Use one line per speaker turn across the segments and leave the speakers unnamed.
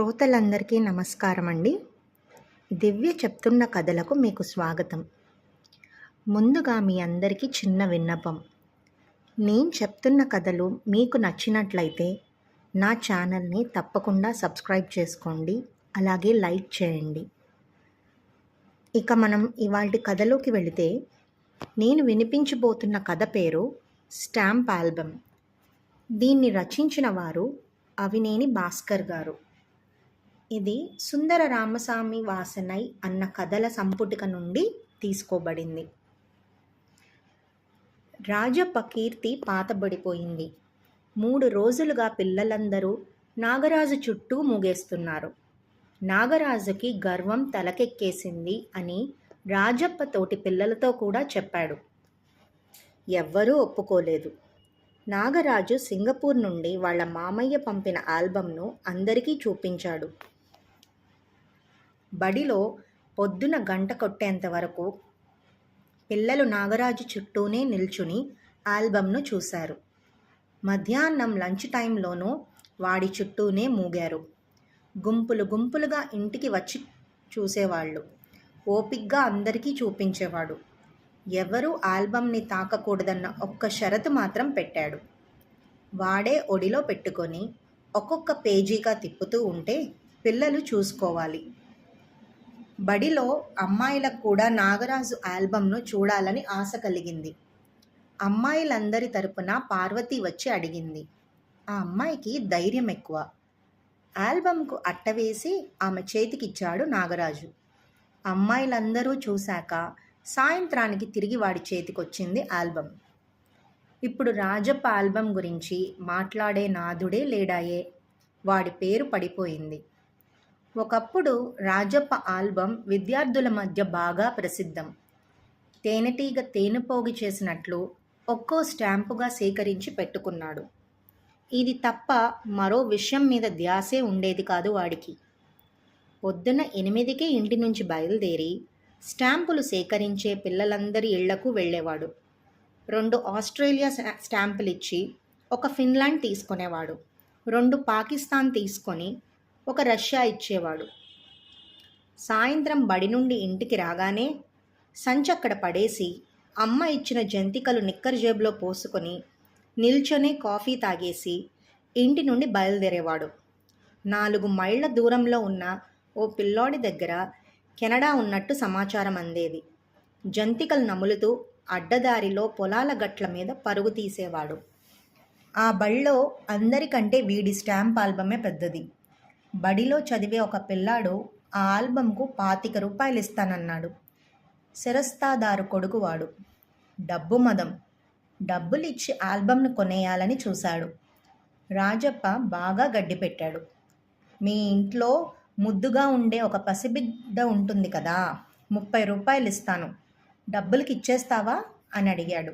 శ్రోతలందరికీ నమస్కారం అండి దివ్య చెప్తున్న కథలకు మీకు స్వాగతం. ముందుగా మీ అందరికీ చిన్న విన్నపం. నేను చెప్తున్న కథలు మీకు నచ్చినట్లయితే నా ఛానల్ని తప్పకుండా సబ్స్క్రైబ్ చేసుకోండి. అలాగే లైక్ చేయండి. ఇక మనం ఇవాళ కథలోకి వెళితే నేను వినిపించబోతున్న కథ పేరు స్టాంప్ ఆల్బమ్. దీన్ని రచించిన వారు అవినేని భాస్కర్ గారు. ఇది సుందర రామస్వామి వాసనై అన్న కథల సంపుటిక నుండి తీసుకోబడింది. రాజప్ప కీర్తి పాతబడిపోయింది. మూడు రోజులుగా పిల్లలందరూ నాగరాజు చుట్టూ మూగేస్తున్నారు. నాగరాజుకి గర్వం తలకెక్కేసింది అని రాజప్ప తోటి పిల్లలతో కూడా చెప్పాడు. ఎవ్వరూ ఒప్పుకోలేదు. నాగరాజు సింగపూర్ నుండి వాళ్ళ మామయ్య పంపిన ఆల్బమ్ను అందరికీ చూపించాడు. బడిలో పొద్దున గంట కొట్టేంత వరకు పిల్లలు నాగరాజు చుట్టూనే నిల్చుని ఆల్బమ్ను చూశారు. మధ్యాహ్నం లంచ్ టైంలోనూ వాడి చుట్టూనే మూగారు. గుంపులు గుంపులుగా ఇంటికి వచ్చి చూసేవాళ్ళు. ఓపిగ్గా అందరికీ చూపించేవాడు. ఎవరూ ఆల్బమ్ని తాకకూడదన్న ఒక్క షరతు మాత్రం పెట్టాడు. వాడే ఒడిలో పెట్టుకొని ఒక్కొక్క పేజీగా తిప్పుతూ ఉంటే పిల్లలు చూసుకోవాలి. బడిలో అమ్మాయిలకు కూడా నాగరాజు ఆల్బమ్ను చూడాలని ఆశ కలిగింది. అమ్మాయిలందరి తరపున పార్వతి వచ్చి అడిగింది ఆ అమ్మాయికి ధైర్యం ఎక్కువ. ఆల్బంకు అట్టవేసి ఆమె చేతికిచ్చాడు నాగరాజు. అమ్మాయిలందరూ చూశాక సాయంత్రానికి తిరిగి వాడి చేతికొచ్చింది ఆల్బమ్ ఇప్పుడు రాజప్ప ఆల్బమ్ గురించి మాట్లాడే నాదుడే లేడాయే. వాడి పేరు పడిపోయింది. ఒకప్పుడు రాజప్ప ఆల్బమ్ విద్యార్థుల మధ్య బాగా ప్రసిద్ధం. తేనెటీగ తేనెపోగి చేసినట్లు ఒక్కో స్టాంపుగా సేకరించి పెట్టుకున్నాడు. ఇది తప్ప మరో విషయం మీద ధ్యాసే ఉండేది కాదు వాడికి. పొద్దున ఎనిమిదికే ఇంటి నుంచి బయలుదేరి స్టాంపులు సేకరించే పిల్లలందరి ఇళ్ళకు వెళ్ళేవాడు. రెండు ఆస్ట్రేలియా స్టాంపులు ఇచ్చి ఒక ఫిన్లాండ్ తీసుకునేవాడు. రెండు పాకిస్తాన్ తీసుకొని ఒక రష్యా ఇచ్చేవాడు. సాయంత్రం బడి నుండి ఇంటికి రాగానే సంచక్కడ పడేసి అమ్మ ఇచ్చిన జంతికలు నిక్కర్ జేబులో పోసుకొని నిల్చొనే కాఫీ తాగేసి ఇంటి నుండి బయలుదేరేవాడు. నాలుగు మైళ్ళ దూరంలో ఉన్న ఓ పిల్లోడి దగ్గర కెనడా ఉన్నట్టు సమాచారం అందేది. జంతికలు నములుతూ అడ్డదారిలో పొలాల గట్ల మీద పరుగు తీసేవాడు. ఆ బళ్ళో అందరికంటే వీడి స్టాంప్ ఆల్బమే పెద్దది. బడిలో చదివే ఒక పిల్లాడు ఆ ఆల్బంకు పాతిక రూపాయలు ఇస్తానన్నాడు శిరస్తాదారు కొడుకువాడు. డబ్బు మదం. డబ్బులిచ్చి ఆల్బంను కొనేయాలని చూశాడు. రాజప్ప బాగా గడ్డి పెట్టాడు. మీ ఇంట్లో ముద్దుగా ఉండే ఒక పసిబిడ్డ ఉంటుంది కదా ముప్పై రూపాయలు ఇస్తాను డబ్బులకి ఇచ్చేస్తావా అని అడిగాడు.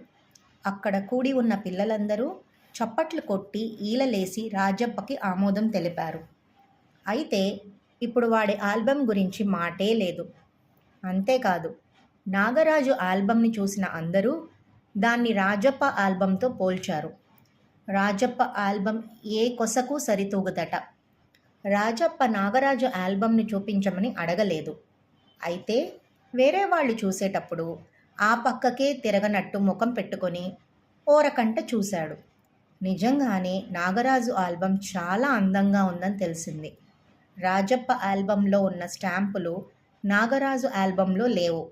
అక్కడ కూడి ఉన్న పిల్లలందరూ చప్పట్లు కొట్టి ఈలలేసి రాజప్పకి ఆమోదం తెలిపారు. అయితే ఇప్పుడు వాడి ఆల్బమ్ గురించి మాటే లేదు. అంతేకాదు నాగరాజు ఆల్బమ్ని చూసిన అందరూ దాన్ని రాజప్ప ఆల్బంతో పోల్చారు. రాజప్ప ఆల్బమ్ ఏ కొసకు సరితూగుదట. రాజప్ప నాగరాజు ఆల్బమ్ని చూపించమని అడగలేదు. అయితే వేరే వాళ్ళు చూసేటప్పుడు ఆ పక్కకే తిరగనట్టు ముఖం పెట్టుకొని ఓరకంట చూశాడు. నిజంగానే నాగరాజు ఆల్బమ్ చాలా అందంగా ఉందని తెలిసింది. రాజప్ప ఆల్బంలో ఉన్న స్టాంపులు నాగరాజు ఆల్బంలో లేవు.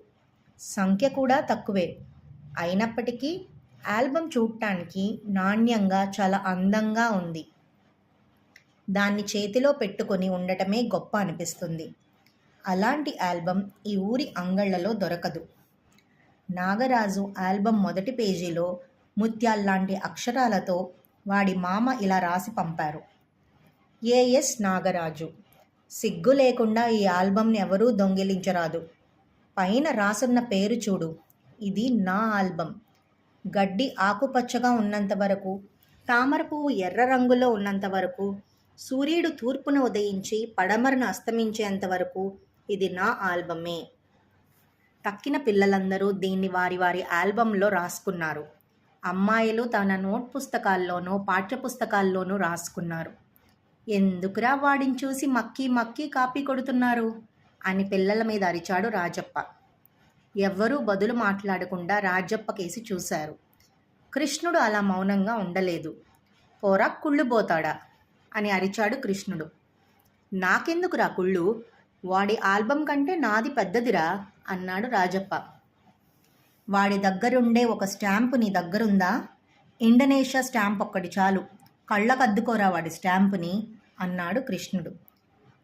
సంఖ్య కూడా తక్కువే. అయినప్పటికీ ఆల్బమ్ చూడటానికి నాణ్యంగా చాలా అందంగా ఉంది. దాన్ని చేతిలో పెట్టుకొని ఉండటమే గొప్ప అనిపిస్తుంది. అలాంటి ఆల్బమ్ ఈ ఊరి అంగళ్ళలో దొరకదు. నాగరాజు ఆల్బమ్ మొదటి పేజీలో ముత్యాల్లాంటి అక్షరాలతో వాడి మామ ఇలా రాసి పంపారు. ఏఎస్ నాగరాజు సిగ్గు లేకుండా ఈ ఆల్బమ్ని ఎవరూ దొంగిలించరాదు. పైన రాసున్న పేరు చూడు. ఇది నా ఆల్బం. గడ్డి ఆకుపచ్చగా ఉన్నంత వరకు తామర పువ్వు ఎర్ర రంగులో ఉన్నంత వరకు సూర్యుడు తూర్పున ఉదయించి పడమరను అస్తమించేంత వరకు ఇది నా ఆల్బమే. తక్కిన పిల్లలందరూ దీన్ని వారి వారి ఆల్బంలో రాసుకున్నారు. అమ్మాయిలు తన నోట్ పుస్తకాల్లోనూ పాఠ్య పుస్తకాల్లోనూ రాసుకున్నారు. ఎందుకురా వాడిని చూసి మక్కి మక్కి కాపీ కొడుతున్నారు? అని పిల్లల మీద అరిచాడు రాజప్ప. ఎవ్వరూ బదులు మాట్లాడకుండా రాజప్ప కేసి చూశారు. కృష్ణుడు అలా మౌనంగా ఉండలేదు. పోరా కుళ్ళు పోతాడా? అని అరిచాడు కృష్ణుడు. నాకెందుకురా కుళ్ళు? వాడి ఆల్బం కంటే నాది పెద్దదిరా అన్నాడు రాజప్ప. వాడి దగ్గరుండే ఒక స్టాంపు నీ దగ్గరుందా? ఇండోనేషియా స్టాంప్ ఒక్కటి చాలు. కళ్ళకద్దుకోరా వాడి స్టాంపుని? అన్నాడు కృష్ణుడు.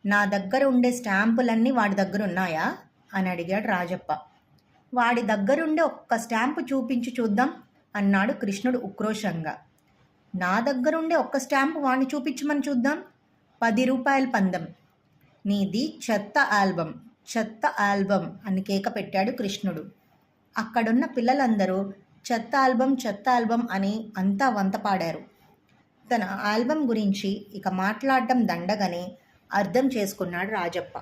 నా దగ్గర ఉండే స్టాంపులన్నీ వాడి దగ్గర ఉన్నాయా అని అడిగాడు రాజప్ప. వాడి దగ్గరుండే ఒక్క స్టాంపు చూపించి చూద్దాం అన్నాడు కృష్ణుడు ఉక్రోషంగా. నా దగ్గరుండే ఒక్క స్టాంపు వాడిని చూపించమని చూద్దాం? పది రూపాయల పందెం. నీది చెత్త ఆల్బం చెత్త ఆల్బం అని కేక పెట్టాడు కృష్ణుడు. అక్కడున్న పిల్లలందరూ చెత్త ఆల్బం చెత్త ఆల్బం అని అంతా వంత పాడారు. తన ఆల్బం గురించి ఇక మాట్లాడడం దండగని అర్థం చేసుకున్నాడు రాజప్ప.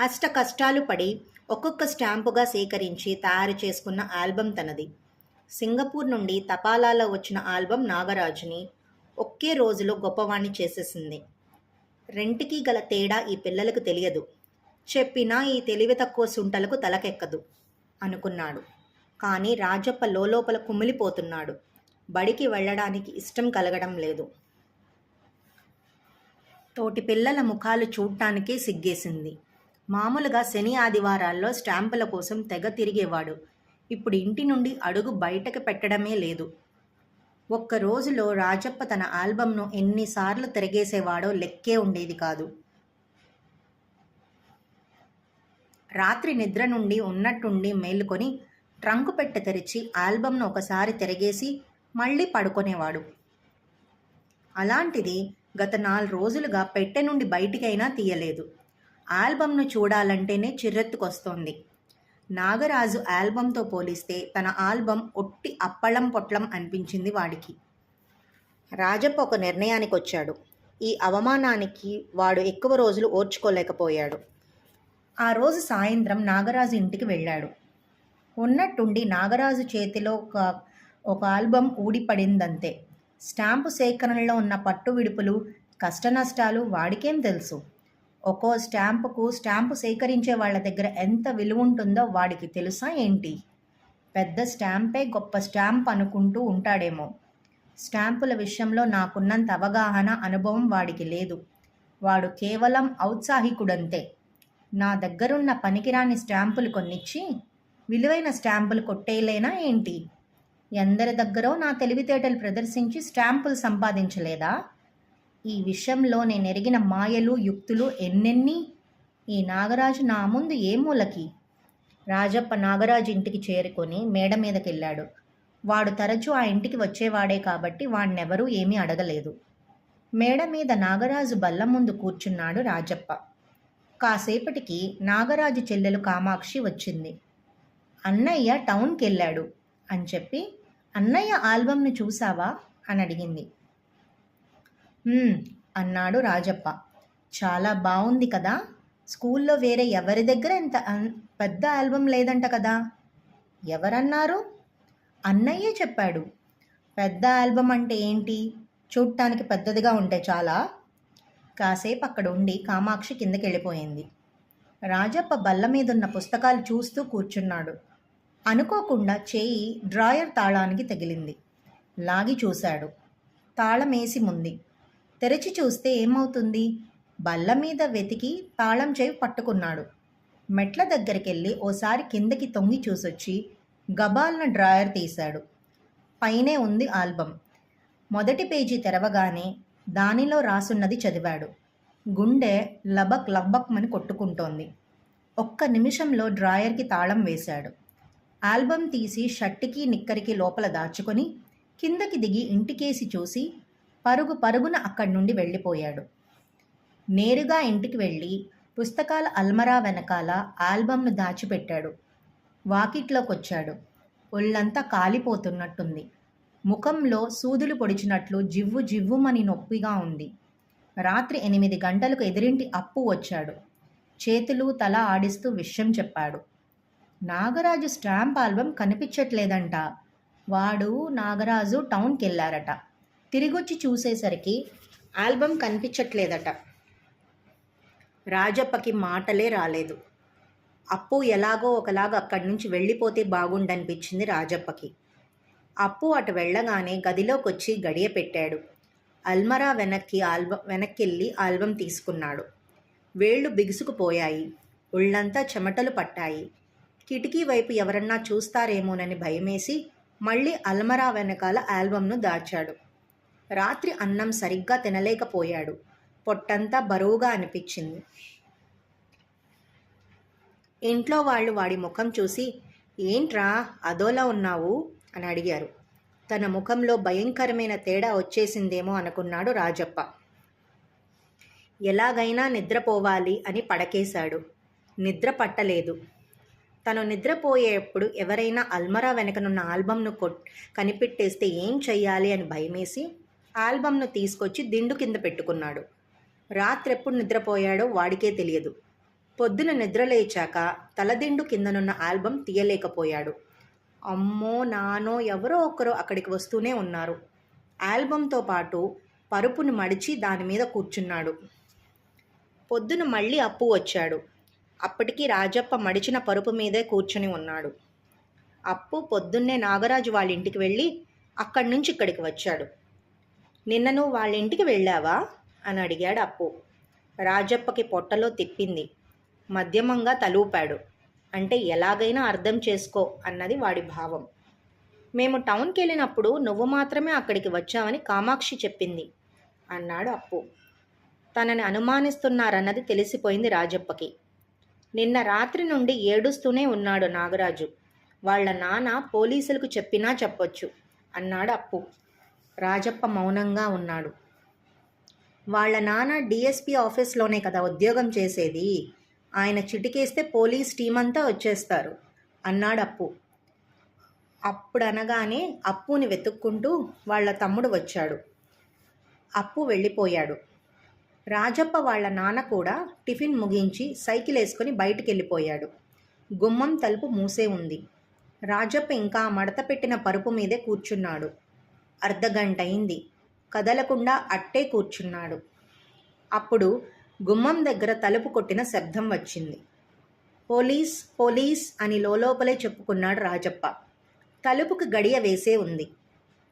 అష్ట కష్టాలు పడి ఒక్కొక్క స్టాంపుగా సేకరించి తయారు చేసుకున్న ఆల్బం తనది. సింగపూర్ నుండి తపాలాలో వచ్చిన ఆల్బం నాగరాజుని ఒకే రోజులో గొప్పవాణ్ణి చేసేసింది. రెంటికి గల తేడా ఈ పిల్లలకు తెలియదు. చెప్పినా ఈ తెలివి తక్కువ సుంటలకు తలకెక్కదు అనుకున్నాడు. కానీ రాజప్ప లోపల కుమిలిపోతున్నాడు. బడికి వెళ్ళడానికి ఇష్టం కలగడం లేదు. తోటి పిల్లల ముఖాలు చూడటానికే సిగ్గేసింది. మామూలుగా శని ఆదివారాల్లో స్టాంపుల కోసం తెగ తిరిగేవాడు. ఇప్పుడు ఇంటి నుండి అడుగు బయటకు పెట్టడమే లేదు. ఒక్క రోజులో రాజప్ప తన ఆల్బంను ఎన్నిసార్లు తిరిగేసేవాడో లెక్కే ఉండేది కాదు. రాత్రి నిద్ర నుండి ఉన్నట్టుండి మేలుకొని ట్రంకు పెట్టె తెరిచి ఆల్బంను ఒకసారి తిరిగేసి మళ్ళీ పడుకునేవాడు. అలాంటిది గత నాలుగు రోజులుగా పెట్టె నుండి బయటికైనా తీయలేదు. ఆల్బంను చూడాలంటేనే చిర్రెత్తుకొస్తోంది. నాగరాజు ఆల్బంతో పోలిస్తే తన ఆల్బం ఒట్టి అప్పళం పొట్లం అనిపించింది వాడికి. రాజప్ప ఒక నిర్ణయానికి వచ్చాడు ఈ అవమానానికి వాడు ఎక్కువ రోజులు ఓర్చుకోలేకపోయాడు. ఆ రోజు సాయంత్రం నాగరాజు ఇంటికి వెళ్ళాడు. ఉన్నట్టుండి నాగరాజు చేతిలో ఒక ఒక ఆల్బం ఊడిపడిందంతే. స్టాంపు సేకరణలో ఉన్న పట్టు విడుపులు కష్టనష్టాలు వాడికేం తెలుసు? ఒక్కో స్టాంపుకు స్టాంపు సేకరించే వాళ్ళ దగ్గర ఎంత విలువ ఉంటుందో వాడికి తెలుసా ఏంటి? పెద్ద స్టాంపే గొప్ప స్టాంప్ అనుకుంటూ ఉంటాడేమో. స్టాంపుల విషయంలో నాకున్నంత అవగాహన అనుభవం వాడికి లేదు. వాడు కేవలం ఔత్సాహికుడంతే. నా దగ్గరున్న పనికిరాని స్టాంపులు కొన్నిచ్చి విలువైన స్టాంపులు కొట్టేయలేనా ఏంటి? ఎందరి దగ్గరో నా తెలివితేటలు ప్రదర్శించి స్టాంపులు సంపాదించలేదా? ఈ విషయంలో నేను ఎరిగిన మాయలు యుక్తులు ఎన్నెన్ని? ఈ నాగరాజు నా ముందు ఏ మూలకి? రాజప్ప నాగరాజు ఇంటికి చేరుకొని మేడ మీదకి వెళ్ళాడు వాడు తరచూ ఆ ఇంటికి వచ్చేవాడే కాబట్టి వాణ్ణెవరూ ఏమీ అడగలేదు. మేడ మీద నాగరాజు బల్ల ముందు కూర్చున్నాడు రాజప్ప. కాసేపటికి నాగరాజు చెల్లెలు కామాక్షి వచ్చింది. అన్నయ్య టౌన్కి వెళ్ళాడు అని చెప్పి అన్నయ్య ఆల్బంను చూసావా? అని అడిగింది. అన్నాడు రాజప్ప. చాలా బాగుంది కదా? స్కూల్లో వేరే ఎవరి దగ్గర ఇంత పెద్ద ఆల్బమ్ లేదంట కదా? ఎవరన్నారు? అన్నయ్యే చెప్పాడు. పెద్ద ఆల్బమ్ అంటే ఏంటి? చూడటానికి పెద్దదిగా ఉంటే చాలా? కాసేపు అక్కడ ఉండి కామాక్షి కిందకి వెళ్ళిపోయింది రాజప్ప బల్ల మీదున్న పుస్తకాలు చూస్తూ కూర్చున్నాడు. అనుకోకుండా చేయి డ్రాయర్ తాళానికి తగిలింది. లాగి చూశాడు. తాళం వేసి ముంది. తెరిచి చూస్తే ఏమవుతుంది? బల్ల మీద వెతికి తాళం చేయి పట్టుకున్నాడు. మెట్ల దగ్గరికెళ్ళి ఓసారి కిందకి తొంగి చూసొచ్చి గబాల్న డ్రాయర్ తీశాడు. పైనే ఉంది ఆల్బం మొదటి పేజీ తెరవగానే దానిలో రాసున్నది చదివాడు. గుండె లబక్ లబ్బక్మని కొట్టుకుంటోంది. ఒక్క నిమిషంలో డ్రాయర్కి తాళం వేశాడు. ఆల్బం తీసి షర్టుకి నిక్కరికి లోపల దాచుకొని కిందకి దిగి ఇంటికేసి చూసి పరుగు పరుగున అక్కడి నుండి వెళ్ళిపోయాడు. నేరుగా ఇంటికి వెళ్ళి పుస్తకాల అల్మరా వెనకాల ఆల్బంను దాచిపెట్టాడు. వాకిట్లోకి వచ్చాడు ఒళ్ళంతా కాలిపోతున్నట్టుంది. ముఖంలో సూదులు పొడిచినట్లు జివ్వు జివ్వుమని నొప్పిగా ఉంది. రాత్రి ఎనిమిది గంటలకు ఎదిరింటి అప్పు వచ్చాడు. చేతులు తల ఆడిస్తూ విషయం చెప్పాడు. నాగరాజు స్టాంప్ ఆల్బం కనిపించట్లేదంట. వాడు నాగరాజు టౌన్కి వెళ్ళారట తిరిగొచ్చి చూసేసరికి ఆల్బమ్ కనిపించట్లేదట. రాజప్పకి మాటలే రాలేదు. అప్పు ఎలాగో ఒకలాగా అక్కడి నుంచి వెళ్ళిపోతే బాగుండనిపించింది రాజప్పకి. అప్పు అటు వెళ్ళగానే గదిలోకి వచ్చి గడియ పెట్టాడు. అల్మరా వెనక్కి ఆల్బమ్ వెనక్కెళ్ళి ఆల్బమ్ తీసుకున్నాడు. వేళ్ళు బిగుసుకుపోయాయి. ఒళ్ళంతా చెమటలు పట్టాయి. కిటికీ వైపు ఎవరన్నా చూస్తారేమోనని భయమేసి మళ్ళీ అల్మరా వెనకాల ఆల్బమ్ను దాచాడు. రాత్రి అన్నం సరిగ్గా తినలేకపోయాడు. పొట్టంతా బరువుగా అనిపించింది. ఇంట్లో వాళ్ళు వాడి ముఖం చూసి ఏంట్రా అదోలా ఉన్నావు? అని అడిగారు. తన ముఖంలో భయంకరమైన తేడా వచ్చేసిందేమో అనుకున్నాడు రాజప్ప. ఎలాగైనా నిద్రపోవాలి అని పడకేశాడు. నిద్ర పట్టలేదు. తను నిద్రపోయేప్పుడు ఎవరైనా అల్మరా వెనకనున్న ఆల్బమ్ను కొట్ కనిపెట్టేస్తే ఏం చెయ్యాలి అని భయమేసి ఆల్బమ్ను తీసుకొచ్చి దిండు కింద పెట్టుకున్నాడు. రాత్రెప్పుడు నిద్రపోయాడో వాడికే తెలియదు. పొద్దున నిద్రలేచాక తలదిండు కిందనున్న ఆల్బమ్ తీయలేకపోయాడు. అమ్మో నానో ఎవరో ఒకరు అక్కడికి వస్తూనే ఉన్నారు. ఆల్బంతో పాటు పరుపును మడిచి దాని మీద కూర్చున్నాడు. పొద్దున మళ్ళీ అప్పు వచ్చాడు. అప్పటికి రాజప్ప మడిచిన పరుపు మీదే కూర్చుని ఉన్నాడు. అప్పు పొద్దున్నే నాగరాజు వాళ్ళ ఇంటికి వెళ్ళి అక్కడి నుంచి ఇక్కడికి వచ్చాడు. నిన్న నువ్వు వాళ్ళ ఇంటికి వెళ్ళావా? అని అడిగాడు అప్పు. రాజప్పకి పొట్టలో తిప్పింది. మధ్యమంగా తలూపాడు. అంటే ఎలాగైనా అర్థం చేసుకో అన్నది వాడి భావం. మేము టౌన్కి వెళ్ళినప్పుడు నువ్వు మాత్రమే అక్కడికి వచ్చావని కామాక్షి చెప్పింది అన్నాడు అప్పు. తనని అనుమానిస్తున్నారన్నది తెలిసిపోయింది రాజప్పకి. నిన్న రాత్రి నుండి ఏడుస్తూనే ఉన్నాడు నాగరాజు. వాళ్ళ నాన్న పోలీసులకు చెప్పినా చెప్పొచ్చు అన్నాడు అప్పు. రాజప్ప మౌనంగా ఉన్నాడు. వాళ్ళ నాన్న డిఎస్పి ఆఫీస్లోనే కదా ఉద్యోగం చేసేది. ఆయన చిటికేస్తే పోలీస్ టీం అంతా వచ్చేస్తారు అన్నాడు అప్పు. అప్పుడు అనగానే అప్పుని వెతుక్కుంటూ వాళ్ళ తమ్ముడు వచ్చాడు. అప్పు వెళ్ళిపోయాడు. రాజప్ప వాళ్ళ నాన్న కూడా టిఫిన్ ముగించి సైకిల్ వేసుకొని బయటికి వెళ్ళిపోయాడు గుమ్మం తలుపు మూసే ఉంది. రాజప్ప ఇంకా మడత పెట్టిన పరుపు మీదే కూర్చున్నాడు. అర్ధగంట అయింది కదలకుండా అట్టే కూర్చున్నాడు. అప్పుడు గుమ్మం దగ్గర తలుపు కొట్టిన శబ్దం వచ్చింది. పోలీస్ పోలీస్ అని లోపలే చెప్పుకున్నాడు రాజప్ప. తలుపుకు గడియ వేసే ఉంది.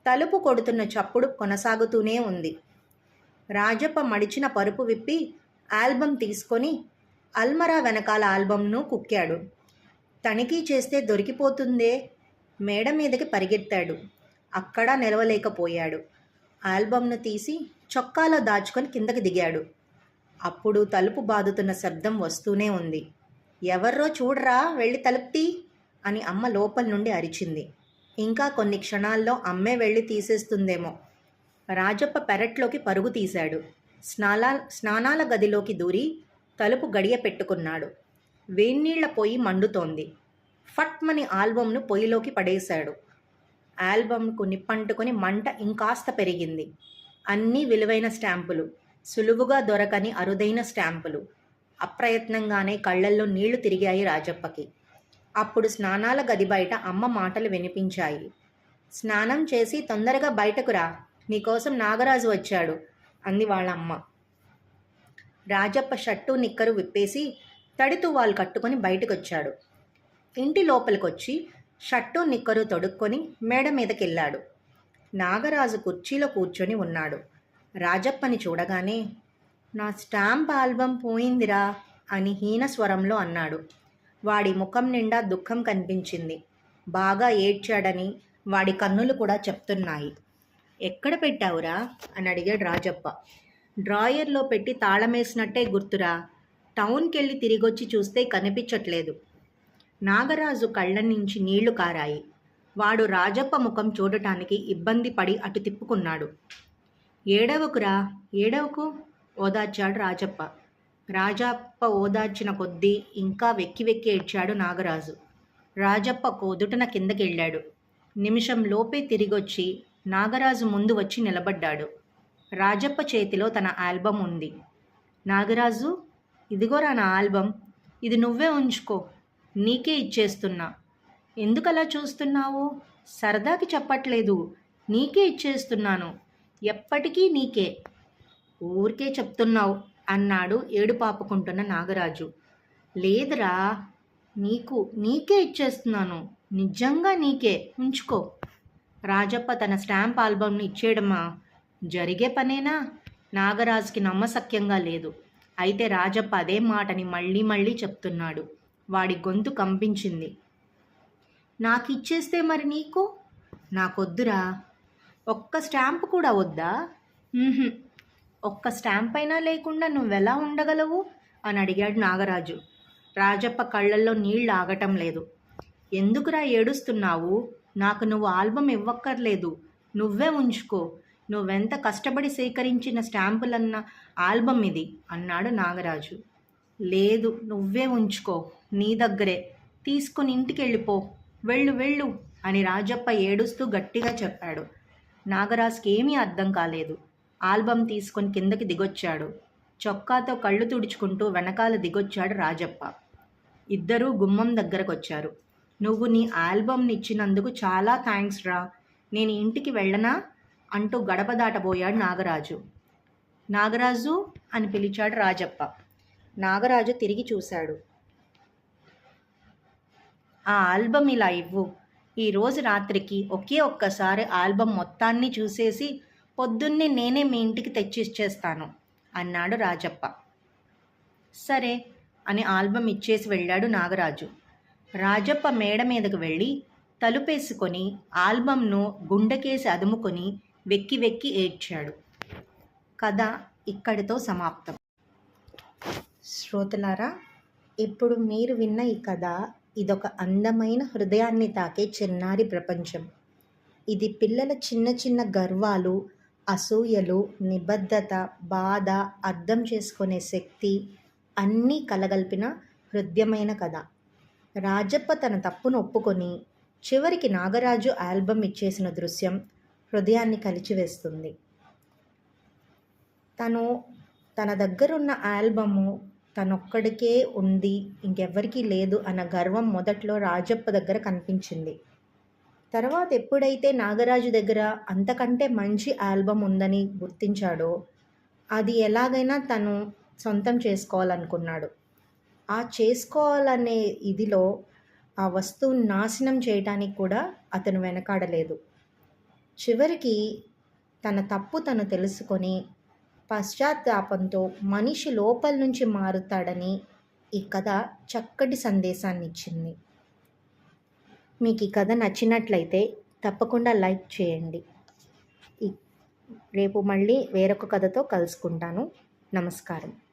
తలుపు కొడుతున్న చప్పుడు కొనసాగుతూనే ఉంది. రాజప్ప మడిచిన పరుపు విప్పి ఆల్బమ్ తీసుకొని అల్మరా వెనకాల ఆల్బమ్ను కుక్కాడు. తనిఖీ చేస్తే దొరికిపోతుందే? మేడ మీదకి పరిగెత్తాడు. అక్కడ నిలవలేకపోయాడు. ఆల్బమ్ను తీసి చొక్కాలో దాచుకొని కిందకి దిగాడు. అప్పుడు తలుపు బాదుతున్న శబ్దం వస్తూనే ఉంది. ఎవర్రో చూడరా వెళ్ళి తలుపుతీ అని అమ్మ లోపల నుండి అరిచింది. ఇంకా కొన్ని క్షణాల్లో అమ్మే వెళ్ళి తీసేస్తుందేమో. రాజప్ప పెరట్లోకి పరుగు తీశాడు. స్నాలా స్నానాల గదిలోకి దూరి తలుపు గడియ పెట్టుకున్నాడు. వేన్నీళ్ళ పొయ్యి మండుతోంది. ఫట్మని ఆల్బంను పొయ్యిలోకి పడేశాడు. ఆల్బంకు నిప్పంటుకొని మంట ఇంకాస్త పెరిగింది. అన్నీ విలువైన స్టాంపులు. సులువుగా దొరకని అరుదైన స్టాంపులు. అప్రయత్నంగానే కళ్ళల్లో నీళ్ళు తిరిగాయి రాజప్పకి. అప్పుడు స్నానాల గది బయట అమ్మ మాటలు వినిపించాయి. స్నానం చేసి తొందరగా బయటకు రా. నీకోసం నాగరాజు వచ్చాడు అంది వాళ్ళ అమ్మ రాజప్ప షట్టు నిక్కరు విప్పేసి తడితూ వాళ్ళు కట్టుకొని బయటకొచ్చాడు. ఇంటి లోపలికొచ్చి షట్టు నిక్కరు తొడుక్కొని మేడ మీదకెళ్ళాడు. నాగరాజు కుర్చీలో కూర్చొని ఉన్నాడు. రాజప్పని చూడగానే నా స్టాంప్ ఆల్బమ్ పోయిందిరా అని హీన స్వరంలో అన్నాడు. వాడి ముఖం నిండా దుఃఖం కనిపించింది. బాగా ఏడ్చాడని వాడి కన్నులు కూడా చెప్తున్నాయి. ఎక్కడ పెట్టావురా? అని అడిగాడు రాజప్ప. డ్రాయర్లో పెట్టి తాళమేసినట్టే గుర్తురా. టౌన్కి వెళ్ళి తిరిగొచ్చి చూస్తే కనిపించట్లేదు. నాగరాజు కళ్ళ నుంచి నీళ్ళు కారాయి. వాడు రాజప్ప ముఖం చూడటానికి ఇబ్బంది పడి అటు తిప్పుకున్నాడు. ఏడవకురా? ఏడవకు? ఓదార్చాడు రాజప్ప. రాజప్ప ఓదార్చిన కొద్దీ ఇంకా వెక్కి వెక్కి ఏడ్చాడు నాగరాజు. రాజప్ప కోదుటన కిందకెళ్ళాడు. నిమిషంలోపే తిరిగొచ్చి నాగరాజు ముందు వచ్చి నిలబడ్డాడు. రాజప్ప చేతిలో తన ఆల్బమ్ ఉంది. నాగరాజు ఇదిగోరా నా ఆల్బమ్ ఇది నువ్వే ఉంచుకో. నీకే ఇచ్చేస్తున్నా. ఎందుకలా చూస్తున్నావు? సరదాకి చెప్పట్లేదు. నీకే ఇచ్చేస్తున్నాను. ఎప్పటికీ నీకే. ఊరికే చెప్తున్నావు అన్నాడు ఏడు పాపుకుంటున్న నాగరాజు. లేదురా నీకు నీకే ఇచ్చేస్తున్నాను. నిజంగా నీకే. ఉంచుకో. రాజప్ప తన స్టాంప్ ఆల్బమ్ని ఇచ్చేయడమా? జరిగే పనేనా? నాగరాజుకి నమ్మసక్యంగా లేదు. అయితే రాజప్ప అదే మాటని మళ్ళీ మళ్ళీ చెప్తున్నాడు. వాడి గొంతు కంపించింది. నాకు ఇచ్చేస్తే మరి నీకు? నాకొద్దురా. ఒక్క స్టాంప్ కూడా వద్దా? ఒక్క స్టాంప్ అయినా లేకుండా నువ్వెలా ఉండగలవు? అని అడిగాడు నాగరాజు. రాజప్ప కళ్ళల్లో నీళ్ళు ఆగటం లేదు. ఎందుకురా ఏడుస్తున్నావు? నాకు నువ్వు ఆల్బమ్ ఇవ్వక్కర్లేదు. నువ్వే ఉంచుకో. నువ్వెంత కష్టపడి సేకరించిన స్టాంపులన్న ఆల్బమ్ ఇది అన్నాడు నాగరాజు. లేదు నువ్వే ఉంచుకో. నీ దగ్గరే. తీసుకుని ఇంటికి వెళ్ళిపో వెళ్ళు వెళ్ళు అని రాజప్ప ఏడుస్తూ గట్టిగా చెప్పాడు. నాగరాజుకి ఏమీ అర్థం కాలేదు. ఆల్బమ్ తీసుకొని కిందకి దిగొచ్చాడు. చొక్కాతో కళ్ళు తుడుచుకుంటూ వెనకాల దిగొచ్చాడు రాజప్ప. ఇద్దరూ గుమ్మం దగ్గరకు వచ్చారు నువ్వు నీ ఆల్బమ్ని ఇచ్చినందుకు చాలా థ్యాంక్స్ రా. నేను ఇంటికి వెళ్ళనా? అంటూ గడప దాటబోయాడు నాగరాజు. నాగరాజు అని పిలిచాడు రాజప్ప. నాగరాజు తిరిగి చూశాడు. ఆ ఆల్బమ్ ఇలా ఇవ్వు. ఈరోజు రాత్రికి ఒకే ఒక్కసారి ఆల్బమ్ మొత్తాన్ని చూసేసి పొద్దున్నే నేనే మీ ఇంటికి తెచ్చిచ్చేస్తాను అన్నాడు రాజప్ప. సరే అని ఆల్బమ్ ఇచ్చేసి వెళ్ళాడు నాగరాజు. రాజప్ప మేడ మీదకు వెళ్ళి తలుపేసుకొని ఆల్బమ్ను గుండెకేసి అదుముకొని వెక్కి వెక్కి ఏడ్చాడు. కథ ఇక్కడితో సమాప్తం. శ్రోతలారా ఇప్పుడు మీరు విన్న ఈ కథ ఇదొక అందమైన హృదయాన్ని తాకే చిన్నారి ప్రపంచం. ఇది పిల్లల చిన్న చిన్న గర్వాలు అసూయలు నిబద్ధత బాధ అర్థం చేసుకునే శక్తి అన్నీ కలగల్పిన హృదయమైన కథ. రాజప్ప తన తప్పును ఒప్పుకొని చివరికి నాగరాజు ఆల్బమ్ ఇచ్చేసిన దృశ్యం హృదయాన్ని కలిచివేస్తుంది. తను తన దగ్గరున్న ఆల్బము తనొక్కడికే ఉంది ఇంకెవ్వరికీ లేదు అన్న గర్వం మొదట్లో రాజప్ప దగ్గర కనిపించింది. తర్వాత ఎప్పుడైతే నాగరాజు దగ్గర అంతకంటే మంచి ఆల్బమ్ ఉందని గుర్తించాడో అది ఎలాగైనా తను సొంతం చేసుకోవాలనుకున్నాడు. ఆ చేసుకోవాలనే ఇదిలో ఆ వస్తువుని నాశనం చేయటానికి కూడా అతను వెనకాడలేదు. చివరికి తన తప్పు తను తెలుసుకొని పశ్చాత్తాపంతో మనిషి లోపల నుంచి మారుతాడని ఈ కథ చక్కటి సందేశాన్ని ఇచ్చింది మీకు ఈ కథ నచ్చినట్లయితే తప్పకుండా లైక్ చేయండి. రేపు మళ్ళీ వేరొక కథతో కలుసుకుంటాను. నమస్కారం.